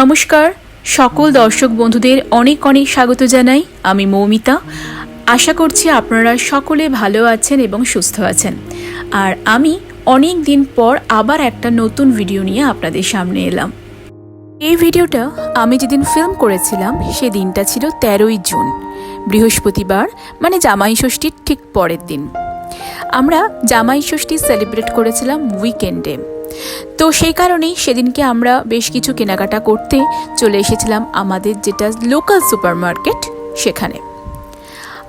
নমস্কার, সকল দর্শক বন্ধুদের অনেক অনেক স্বাগত জানাই আমি মৌমিতা। আশা করছি আপনারা সকলে ভালো আছেন এবং সুস্থ আছেন। আর আমি অনেক দিন পর আবার একটা নতুন ভিডিও নিয়ে আপনাদের সামনে এলাম। এই ভিডিওটা আমি যেদিন ফিল্ম করেছিলাম সে দিনটা ছিল তেরোই জুন, বৃহস্পতিবার মানে জামাই ষষ্ঠীর ঠিক পরের দিন। আমরা জামাই ষষ্ঠী সেলিব্রেট করেছিলাম উইকেন্ডে তো সেই কারণেই সেদিনকে আমরা বেশ কিছু কেনাকাটা করতে চলে এসেছিলাম আমাদের যেটা লোকাল সুপারমার্কেট সেখানে।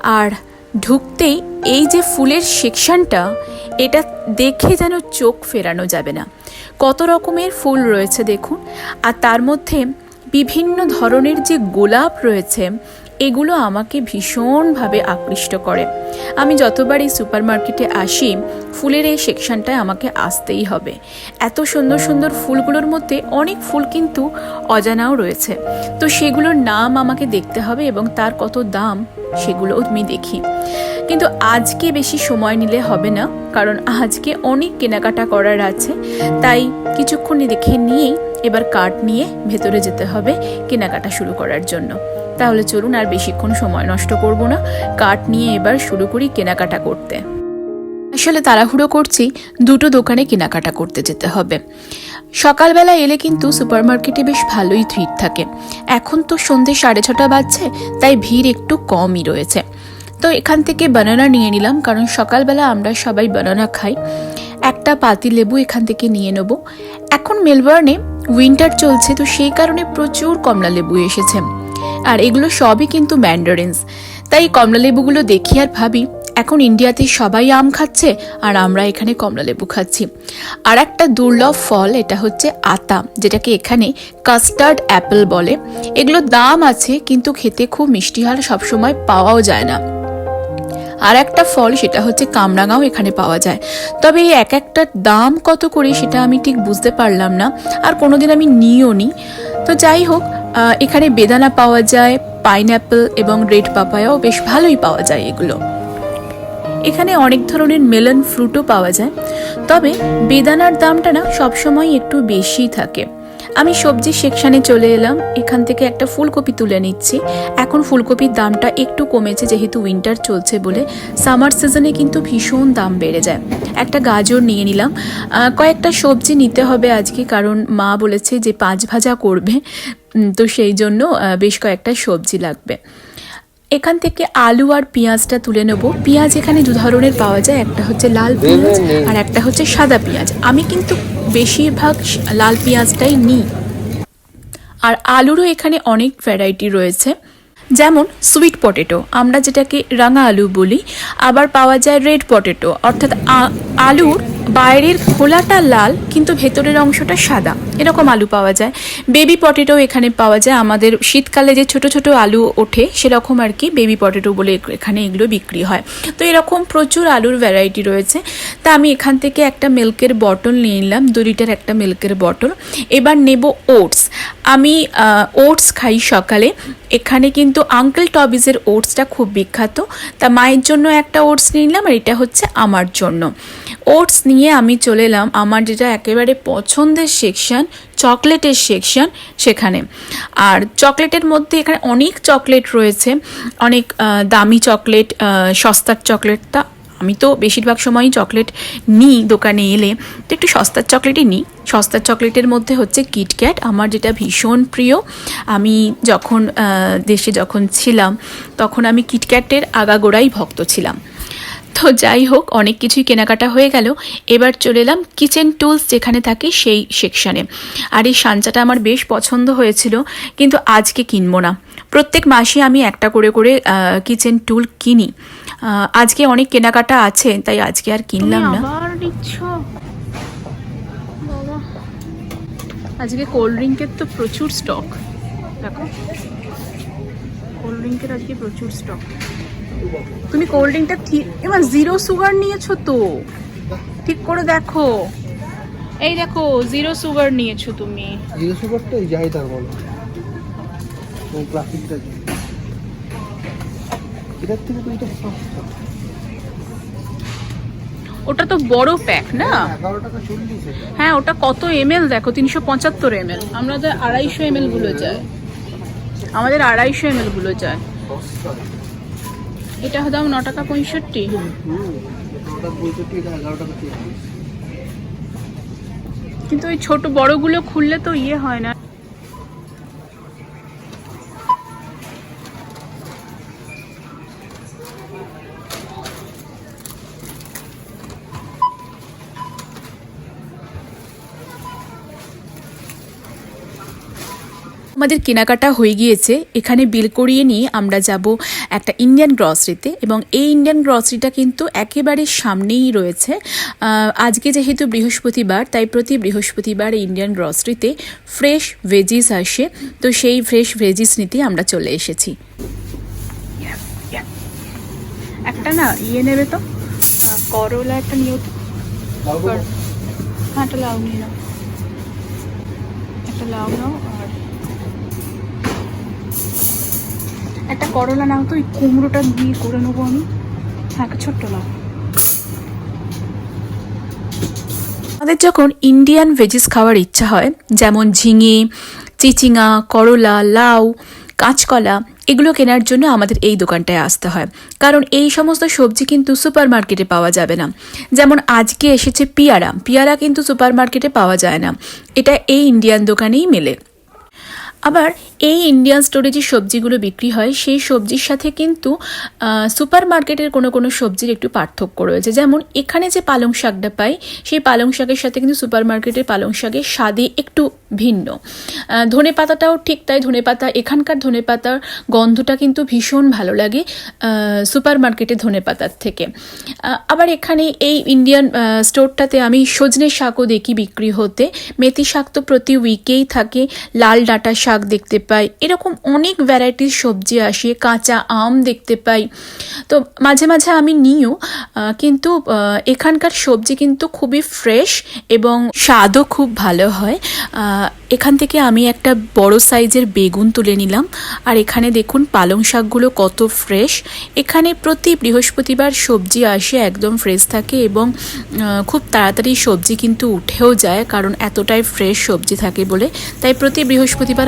আর ঢুকতেই এই যে ফুলের সেকশনটা এটা দেখে যেন চোখ ফেরানো যাবে না। কত রকমের ফুল রয়েছে দেখুন। আর তার মধ্যে বিভিন্ন ধরনের যে গোলাপ রয়েছে এগুলো আমাকে ভীষণভাবে আকৃষ্ট করে। আমি যতবার এই সুপার মার্কেটে আসি, ফুলের এই সেকশনটায় আমাকে আসতেই হবে। এত সুন্দর সুন্দর ফুলগুলোর মধ্যে অনেক ফুল কিন্তু অজানাও রয়েছে। তো সেগুলোর নাম আমাকে দেখতে হবে এবং তার কত দাম সেগুলো আমি দেখি। কিন্তু আজকে বেশি সময় নিলে হবে না, কারণ আজকে অনেক কেনাকাটা করার আছে। তাই কিছুক্ষণ দেখে নিয়েই এবার কার্ড নিয়ে ভেতরে যেতে হবে কেনাকাটা শুরু করার জন্য। তাহলে চলুন আর বেশিক্ষণ সময় নষ্ট করব না। কার্ড নিয়ে এবার শুরু করি কেনাকাটা করতে। আসলে তাড়াহুড়ো করছি, দুটো দোকানে কেনাকাটা করতে যেতে হবে। সকালবেলা এলে কিন্তু সুপারমার্কেটে বেশ ভালোই ভিড় থাকে। এখন তো সন্ধে সাড়ে ছটা বাজছে, তাই ভিড় একটু কমই রয়েছে। তো এখান থেকে বানানা নিয়ে নিলাম, কারণ সকালবেলা আমরা সবাই বানানা খাই। একটা পাতি লেবু এখান থেকে নিয়ে নেব। এখন মেলবোর্নে উইন্টার চলছে, তো সেই কারণে প্রচুর কমলা লেবু এসেছে। আর এগুলো সবই কিন্তু ম্যান্ডারিনস। তাই কমলা লেবুগুলো দেখি আর ভাবি, এখন ইন্ডিয়াতে সবাই আম খাচ্ছে আর আমরা এখানে কমলা লেবু খাচ্ছি। আর একটা দুর্লভ ফল এটা হচ্ছে আতা, যেটাকে এখানে কাস্টার্ড অ্যাপেল বলে। এগুলোর দাম আছে, কিন্তু খেতে খুব মিষ্টি হয় সবসময় পাওয়াও যায় না। আর একটা ফল সেটা হচ্ছে কামরাঙাও এখানে পাওয়া যায়। তবে এই এক একটার দাম কত করে সেটা আমি ঠিক বুঝতে পারলাম না, আর কোনোদিন আমি নিও নি। তো যাই হোক এখানে বেদানা পাওয়া যায়, পাইনঅ্যাপেল এবং রেড পাপায়াও বেশ ভালোই পাওয়া যায় এগুলো। এখানে অনেক ধরনের মেলন ফ্রুটও পাওয়া যায়, তবে বেদানার দামটা না সবসময় একটু বেশি থাকে। আমি সবজি সেকশানে চলে এলাম। এখান থেকে একটা ফুলকপি তুলে নিচ্ছি। এখন ফুলকপির দামটা একটু কমেছে, যেহেতু উইন্টার চলছে বলে। সামার সিজনে কিন্তু ভীষণ দাম বেড়ে যায়। একটা গাজর নিয়ে নিলাম। কয়েকটা সবজি নিতে হবে আজকে, কারণ মা বলেছে যে পাঁচ ভাজা করবে। তো সেই জন্য বেশ কয়েকটা সবজি লাগবে। এখান থেকে আলু আর পেঁয়াজটা তুলে নেব। পেঁয়াজ এখানে দু ধরনের পাওয়া যায়। একটা হচ্ছে লাল পেঁয়াজ আর একটা হচ্ছে সাদা পেঁয়াজ। আমি কিন্তু বেশিরভাগ লাল পেঁয়াজটাই নিই। আর আলুরও এখানে অনেক ভ্যারাইটি রয়েছে। যেমন সুইট পটেটো আমরা যেটাকে রাঙা আলু বলি, আবার পাওয়া যায় রেড পটেটো অর্থাৎ আলুর বাইরের খোলাটা লাল, কিন্তু ভেতরের অংশটা সাদা। এরকম আলু পাওয়া যায়। বেবি পটেটো এখানে পাওয়া যায়। আমাদের শীতকালে যে ছোট ছোট আলু ওঠে, সেরকম আর কি বেবি পটেটো বলে এখানে এগুলো বিক্রি হয়। তো এরকম প্রচুর আলুর ভ্যারাইটি রয়েছে। তা আমি এখান থেকে একটা মিল্কের বটল নিয়ে নিলাম, দু লিটার একটা মিল্কের বটল এবার নেব ওটস আমি ওটস খাই সকালে। এখানে কিন্তু আঙ্কেল টবিজের ওটসটা খুব বিখ্যাত। তা মায়ের জন্য একটা ওটস নিয়ে নিলাম, আর এটা হচ্ছে আমার জন্য। ওটস নিয়ে আমি চলে এলাম আমার যেটা একেবারে পছন্দের সেকশন চকলেটের সেকশন সেখানে। আর চকলেটের মধ্যে এখানে অনেক চকলেট রয়েছে। অনেক দামি চকলেট সস্তার চকলেটটা আমি তো বেশিরভাগ সময়ই চকলেট নিই দোকানে এলে। তো একটু সস্তার চকলেটই নিই। সস্তার চকলেটের মধ্যে হচ্ছে কিটক্যাট আমার যেটা ভীষণ প্রিয়। আমি যখন দেশে যখন ছিলাম, তখন আমি কিটক্যাটের আগাগোড়াই ভক্ত ছিলাম। তো যাই হোক অনেক কিছুই কেনাকাটা হয়ে গেল। এবার চলে এলাম কিচেন টুলস যেখানে থাকে সেই সেকশনে আর এই সাঞ্চাটা আমার বেশ পছন্দ হয়েছিল কিন্তু আজকে কিনবো না। প্রত্যেক মাসে আমি একটা করে করে কিচেন টুল কিনি। আজকে অনেক কেনাকাটা আছে তাই আজকে আর কিনলাম না। আজকে কোল্ড ড্রিঙ্কের তো প্রচুর স্টক দেখো। কোল্ড ড্রিঙ্কের আজকে প্রচুর স্টক তুমি কোল্ড ড্রিঙ্কটা ঠিক এবার জিরো সুগার নিয়েছো তো। ঠিক করে দেখো। এই দেখো জিরো সুগার নিয়েছো তুমি। জিরো সুগারটা এই যাই তার বলো ও প্লাস্টিকটা কি এটার থেকে তো এটা সস্তা। ওটা তো বড় প্যাক না? এটা। হ্যাঁ ওটা কত এমএল দেখো তিনশো পঁচাত্তর এমএল আমাদের আড়াইশো এমএলগুলো যায় আমাদের আড়াইশো এমএলগুলো যায় এটা দাম ন টাকা পঁয়ষট্টি। কিন্তু ওই ছোট বড়গুলো খুললে তো ইয়ে হয় না। আমাদের কেনাকাটা হয়ে গিয়েছে এখানে বিল করিয়ে নিয়ে আমরা যাব একটা ইন্ডিয়ান গ্রসারিতে এবং এই ইন্ডিয়ান গ্রসারিটা কিন্তু একেবারে সামনেই রয়েছে। আজকে যেহেতু বৃহস্পতিবার তাই প্রতি বৃহস্পতিবার ইন্ডিয়ান গ্রসারিতে ফ্রেশ ভেজিস আসে। তো সেই ফ্রেশ ভেজিস নিতে আমরা চলে এসেছি। একটা না ইয়ে নেবে তো? করলা একটা নিয়েও তো। হ্যাঁ একটা লাউ নিয়ে নাও। একটা লাউ নাও একটা করলা নাও তো ওই কুমড়োটা দিয়ে করে নেব আমি। হ্যাঁ ছোট্ট লাউ আমাদের যখন ইন্ডিয়ান ভেজিস খাওয়ার ইচ্ছা হয়, যেমন ঝিঙে, চিচিঙা, করলা, লাউ, কাঁচকলা, এগুলো কেনার জন্য আমাদের এই দোকানটায় আসতে হয়। কারণ এই সমস্ত সবজি কিন্তু সুপার মার্কেটে পাওয়া যাবে না। যেমন আজকে এসেছে পিয়ারা পিয়ারা কিন্তু সুপার মার্কেটে পাওয়া যায় না। এটা এই ইন্ডিয়ান দোকানেই মেলে। আবার এই ইন্ডিয়ান স্টোরে যে সবজিগুলো বিক্রি হয়, সেই সবজির সাথে কিন্তু সুপার মার্কেটের কোনো কোনো সবজির একটু পার্থক্য রয়েছে। যেমন এখানে যে পালং শাকটা পাই, সেই পালং শাকের সাথে কিন্তু সুপার মার্কেটের পালং শাকের স্বাদে একটু ভিন্ন। ধনে পাতাটাও ঠিক তাই, ধনে পাতা, এখানকার ধনে পাতার গন্ধটা কিন্তু ভীষণ ভালো লাগে সুপার মার্কেটের ধনে পাতার থেকে। আবার এখানে এই ইন্ডিয়ান স্টোরটাতে আমি সজনে শাকও দেখি বিক্রি হতে। মেথি শাক তো প্রতি উইকেই থাকে, লাল ডাঁটা শাক দেখতে পাই। এরকম অনেক ভ্যারাইটির সবজি আসে, কাঁচা আম দেখতে পাই। তো মাঝে মাঝে আমি নিও কিন্তু এখানকার সবজি কিন্তু খুবই ফ্রেশ এবং স্বাদও খুব ভালো হয়। এখান থেকে আমি একটা বড় সাইজের বেগুন তুলে নিলাম। আর এখানে দেখুন, পালং শাকগুলো কত ফ্রেশ এখানে প্রতি বৃহস্পতিবার সবজি আসে, একদম ফ্রেশ থাকে এবং খুব তাড়াতাড়ি সবজি কিন্তু উঠেও যায়, কারণ এতটাই ফ্রেশ সবজি থাকে বলে। তাই প্রতি বৃহস্পতিবার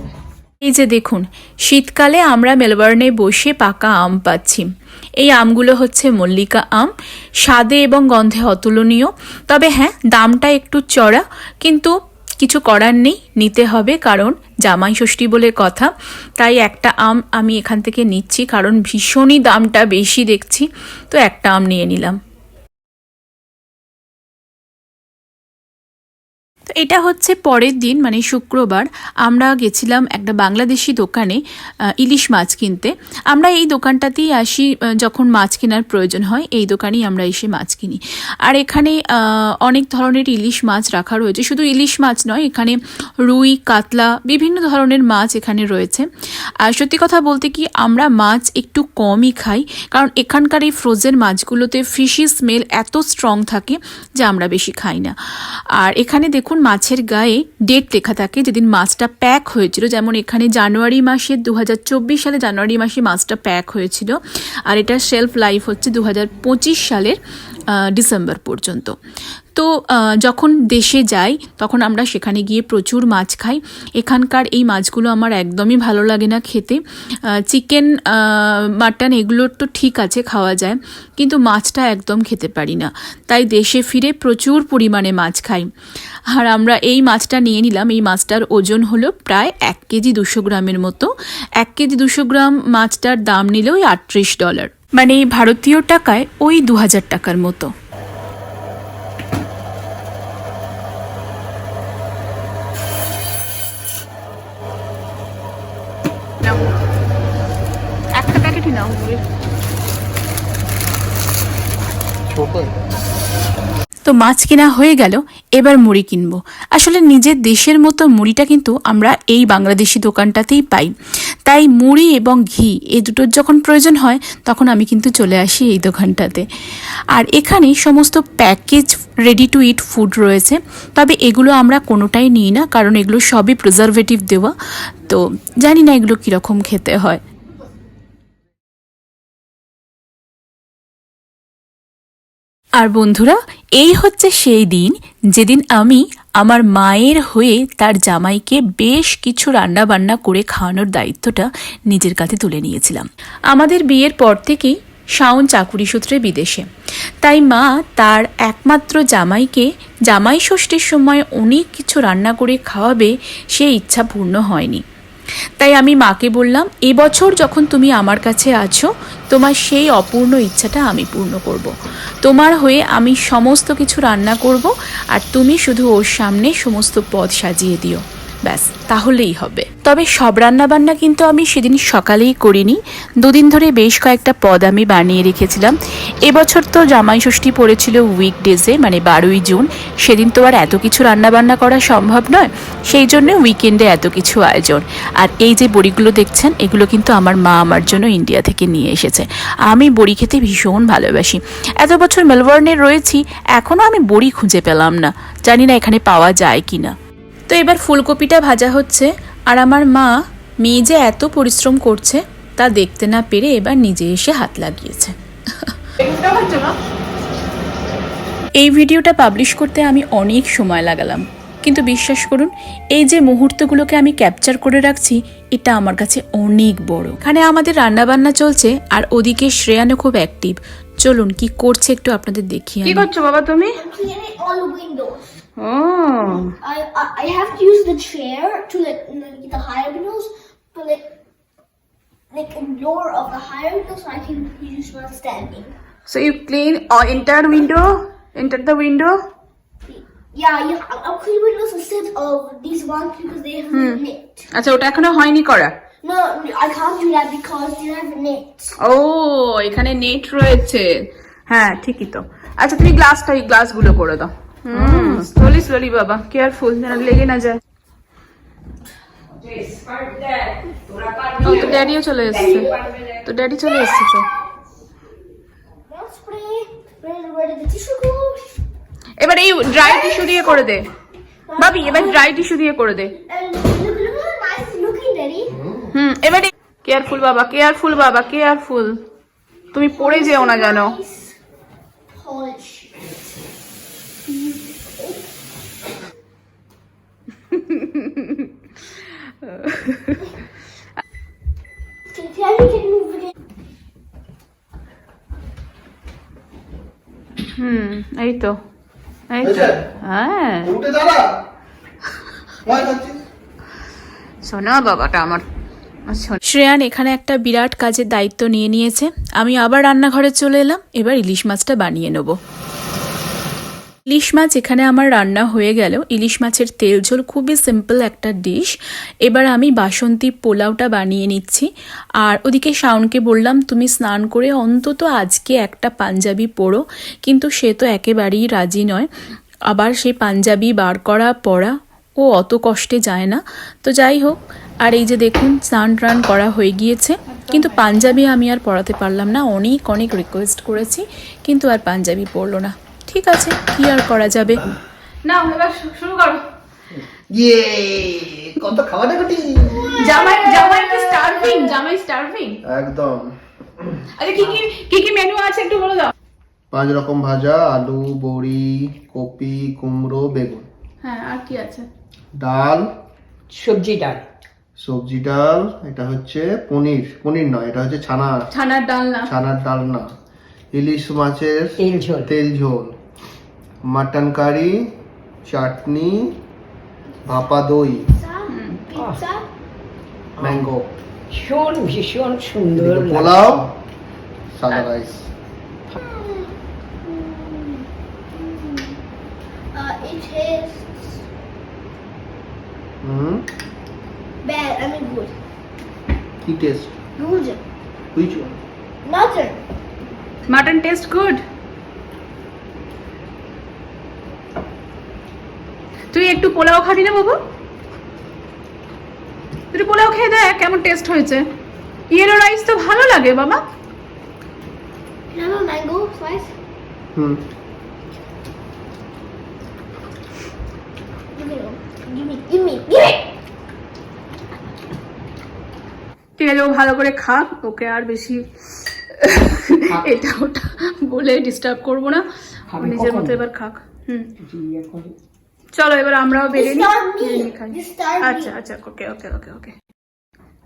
এই যে দেখুন, শীতকালে আমরা মেলবোর্নে বসে পাকা আম পাচ্ছি। এই আমগুলো হচ্ছে মল্লিকা আম, স্বাদে এবং গন্ধে অতুলনীয়। তবে হ্যাঁ দামটা একটু চড়া, কিন্তু কিছু করার নেই, নিতে হবে, কারণ জামাই ষষ্ঠী বলে কথা। তাই একটা আম আমি এখান থেকে নিচ্ছি, কারণ ভীষণই দামটা বেশি দেখছি। তো একটা আম নিয়ে নিলাম। তো এটা হচ্ছে পরের দিন মানে শুক্রবার, আমরা গেছিলাম একটা বাংলাদেশি দোকানে ইলিশ মাছ কিনতে। আমরা এই দোকানটাতেই আসি যখন মাছ কেনার প্রয়োজন হয়, এই দোকানেই আমরা এসে মাছ কিনি। আর এখানে অনেক ধরনের ইলিশ মাছ রাখা রয়েছে। শুধু ইলিশ মাছ নয়, এখানে রুই, কাতলা, বিভিন্ন ধরনের মাছ এখানে রয়েছে। আর সত্যি কথা বলতে কি, আমরা মাছ একটু কমই খাই, কারণ এখানকার এই ফ্রোজেন মাছগুলোতে ফিশি স্মেল এত স্ট্রং থাকে যে আমরা বেশি খাই না। আর এখানে দেখুন মাছের গায়ে ডেট লেখা থাকে যেদিন মাছটা প্যাক হয়েছিল। যেমন এখানে জানুয়ারি মাসে দু হাজার চব্বিশ সালে জানুয়ারি মাসে মাছটা প্যাক হয়েছিল। আর এটা শেলফ লাইফ হচ্ছে দু হাজার পঁচিশ সালের ডিসেম্বর পর্যন্ত। তো যখন দেশে যাই, তখন আমরা সেখানে গিয়ে প্রচুর মাছ খাই। এখানকার এই মাছগুলো আমার একদমই ভালো লাগে না খেতে। চিকেন মাটন এগুলো তো ঠিক আছে, খাওয়া যায়। কিন্তু মাছটা একদম খেতে পারি না। তাই দেশে ফিরে প্রচুর পরিমাণে মাছ খাই। আর আমরা এই মাছটা নিয়ে নিলাম। এই মাছটার ওজন হলো প্রায় এক কেজি দুশো গ্রামের মতো। এক কেজি দুশো গ্রাম মাছটার দাম নিল ওই আটত্রিশ ডলার। মানে এই ভারতীয় টাকায় ওই দু হাজার টাকার মতো। তো মাছ কেনা হয়ে গেল এবার মুড়ি কিনবো। আসলে নিজের দেশের মতো মুড়িটা কিন্তু আমরা এই বাংলাদেশি দোকানটাতেই পাই। তাই মুড়ি এবং ঘি, এই দুটোর যখন প্রয়োজন হয়, তখন আমি কিন্তু চলে আসি এই দোকানটাতে। আর এখানে সমস্ত package ready to eat food রয়েছে। তবে এগুলো আমরা কোনোটাই নিই না, কারণ এগুলো সবই প্রিজারভেটিভ দেওয়া। তো জানি না এগুলো কীরকম খেতে হয়। আর বন্ধুরা, এই হচ্ছে সেই দিন, যেদিন আমি আমার মায়ের হয়ে তার জামাইকে বেশ কিছু রান্না বান্না করে খাওয়ানোর দায়িত্বটা নিজের কাছে তুলে নিয়েছিলাম। আমাদের বিয়ের পর থেকেই শাওন চাকুরি সূত্রে বিদেশে। তাই মা তার একমাত্র জামাইকে জামাই ষষ্ঠীর সময় অনেক কিছু রান্না করে খাওয়াবে সে ইচ্ছা পূর্ণ হয়নি। তাই আমি মাকে বললাম, এবছর যখন তুমি আমার কাছে আছো, তোমার সেই অপূর্ণ ইচ্ছাটা আমি পূর্ণ করব। তোমার হয়ে আমি সমস্ত কিছু রান্না করব আর তুমি শুধু ওর সামনে সমস্ত পদ সাজিয়ে দিও ব্যাস, তাহলেই হবে তবে সব রান্না বান্না কিন্তু আমি সেদিন সকালেই করিনি। দুদিন ধরে বেশ কয়েকটা পদ আমি বানিয়ে রেখেছিলাম। এবছর তো জামাই ষষ্ঠী পড়েছিল উইকডেজে মানে বারোই জুন। সেদিন তো আর এত কিছু রান্না বান্না করা সম্ভব নয়, সেই জন্য উইকেন্ডে এত কিছু আয়োজন। আর এই যে বড়িগুলো দেখছেন, এগুলো কিন্তু আমার মা আমার জন্য ইন্ডিয়া থেকে নিয়ে এসেছে। আমি বড়ি খেতে ভীষণ ভালোবাসি। এত বছর মেলবোর্নে রয়েছি এখনও আমি বড়ি খুঁজে পেলাম না। জানি না এখানে পাওয়া যায় কি না তো এবার ফুলকপিটা ভাজা হচ্ছে। আর আমার মা মেয়ে যে এত পরিশ্রম করছে তা দেখতে না পেরে এবার নিজে এসে হাত লাগিয়েছে। এই ভিডিওটা পাবলিশ করতে আমি অনেক সময় লাগালাম। কিন্তু বিশ্বাস করুন এই যে মুহূর্তগুলোকে আমি ক্যাপচার করে রাখছি এটা আমার কাছে অনেক বড়। এখানে আমাদের রান্নাবান্না চলছে আর ওদিকে শ্রেয়ানো খুব অ্যাক্টিভ চলুন কি করছে একটু আপনাদের দেখিয়ে কি করছ বাবা তুমি? cleaning all the windows. O I, I I have to use the chair to like, like the higher windows, but like like a lower of the higher windows so I can use while standing. So you clean enter window enter the window Yeah, yeah. I'll, I'll clean windows instead of these ones because they have a net. আচ্ছা ওটা এখনো হয়নি করা No, I can't do that because they have a net. ও এখানে net রয়েছে হ্যাঁ ঠিকই তো আচ্ছা তুমি গ্লাসটা এই গ্লাসগুলো করে দাও হুম স্লোলি স্লোলি বাবা কেয়ারফুল যেন লেগে না যায়। তো ড্যাডিও চলে এসছে। তো ড্যাডি চলে এসছে তো? এবার এই ড্রাই টিস্যু দিয়ে করে দে। বাবি, এবার ড্রাই টিস্যু দিয়ে করে দে. হুম, এবারে কেয়ারফুল বাবা কেয়ারফুল বাবা কেয়ারফুল তুমি পড়ে যেও না জানো হুম এই তো এই তো। হ্যাঁ। শোনো বাবাটা আমার শ্রেয়ান এখানে একটা বিরাট কাজের দায়িত্ব নিয়ে নিয়েছে। আমি আবার রান্নাঘরে চলে এলাম। এবার ইলিশ মাছটা বানিয়ে নেব। ইলিশ মাছ এখানে আমার রান্না হয়ে গেল। ইলিশ মাছের তেল ঝোল খুবই সিম্পল একটা ডিশ এবার আমি বাসন্তী পোলাওটা বানিয়ে নিচ্ছি। আর ওদিকে শাওনকে বললাম, তুমি স্নান করে অন্তত আজকে একটা পাঞ্জাবি পরো। কিন্তু সে তো একেবারেই রাজি নয়। আবার সে পাঞ্জাবি বার করা, পরা, ও অত কষ্টে যায় না। তো যাই হোক, আর এই যে দেখুন, স্নান টান করা হয়ে গিয়েছে। কিন্তু পাঞ্জাবি আমি আর পড়াতে পারলাম না। অনেক অনেক রিকোয়েস্ট করেছি, কিন্তু আর পাঞ্জাবি পড়ল না। ঠিক আছে কি আর করা যাবে? না এবার শুরু করো। ইয়ে কত খাওয়া দেখি জামাই জামাই কি স্টার্ভিং জামাই স্টার্ভিং একদম। আচ্ছা কি কি কি কি মেনু আছে একটু বলে দাও। পাঁচ রকম ভাজা আলু বড়ি কপি কুমড়ো বেগুন। হ্যাঁ আর কি আছে? ডাল। সবজি ডাল। সবজি ডাল এটা হচ্ছে পনির। পনির নয় এটা হচ্ছে ছানা ছানার ডাল না। ছানার ডাল না। ইলিশ মাছের তেল ঝোল। তেল ঝোল। মাটন কারি চাটনি ভাপা দই Pizza. ম্যাঙ্গো ভীষণ ভীষণ সুন্দর এদিকে পোলাও সাদা rice Uh, it tastes hmm bad. I mean good. কি taste Good. Which one? Mutton. Mutton taste good তুই একটু পোলাও খাবি না বাবু? তুই পোলাও খেয়ে দেখ কেমন টেস্ট হয়েছে। ইয়েলো রাইস তো ভালো লাগে বাবা। Me! ঠিক আছে ও ভালো করে খাক ওকে আর বেশি এটা ওটা বলে ডিস্টার্ব করব না। ও নিজের মতো এবার খাক হুম। চলো এবার আমরাও বেরিয়ে নিই। আচ্ছা আচ্ছা ওকে ওকে ওকে ওকে।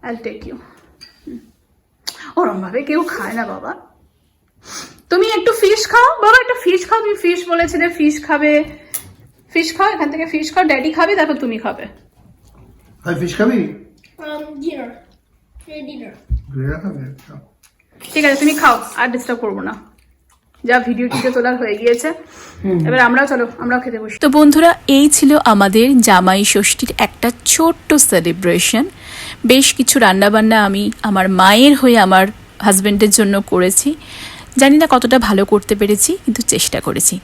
আইল টেক ইউ ওরম ভাবে কেউ খায় না বাবা। তুমি একটু ফিশ খাও। বাবা একটা ফিশ খাও। তুমি ফিশ বলেছিলে ফিশ খাবে। ফিশ খাও এখান থেকে ফিশ খাও। ড্যাডি খাবে তারপর তুমি খাবে। Hi, fish খাবি? Um, খাবে? ঠিক আছে তুমি খাও আর ডিস্টার্ব করব না। যা ভিডিও টিডিও তোলার হয়ে গিয়েছে। এবার আমরাও চলো আমরাও খেতে বসি। তো বন্ধুরা এই ছিল আমাদের জামাই ষষ্ঠীর একটা ছোট্ট সেলিব্রেশন বেশ কিছু রান্নাবান্না আমি আমার মায়ের হয়ে আমার হাজব্যান্ডের জন্য করেছি। জানি না কতটা ভালো করতে পেরেছি কিন্তু চেষ্টা করেছি।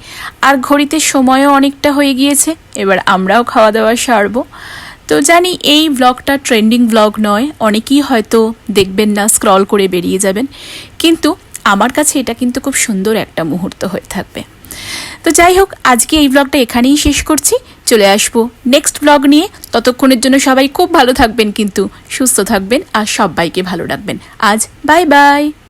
আর ঘড়িতে সময়ও অনেকটা হয়ে গিয়েছে এবার আমরাও খাওয়া দাওয়া সারবো। তো জানি এই ব্লগটা ট্রেন্ডিং ব্লগ নয় অনেকেই হয়তো দেখবেন না স্ক্রল করে বেরিয়ে যাবেন। কিন্তু আমার কাছে এটা কিন্তু খুব সুন্দর একটা মুহূর্ত হয়ে থাকবে। তো যাই হোক, আজকে এই ব্লগটা এখানেই শেষ করছি। চলে আসব নেক্সট ব্লগ নিয়ে। ততক্ষণের জন্য সবাই খুব ভালো থাকবেন কিন্তু, সুস্থ থাকবেন আর সবাইকে ভালো রাখবেন। আজ বাই বাই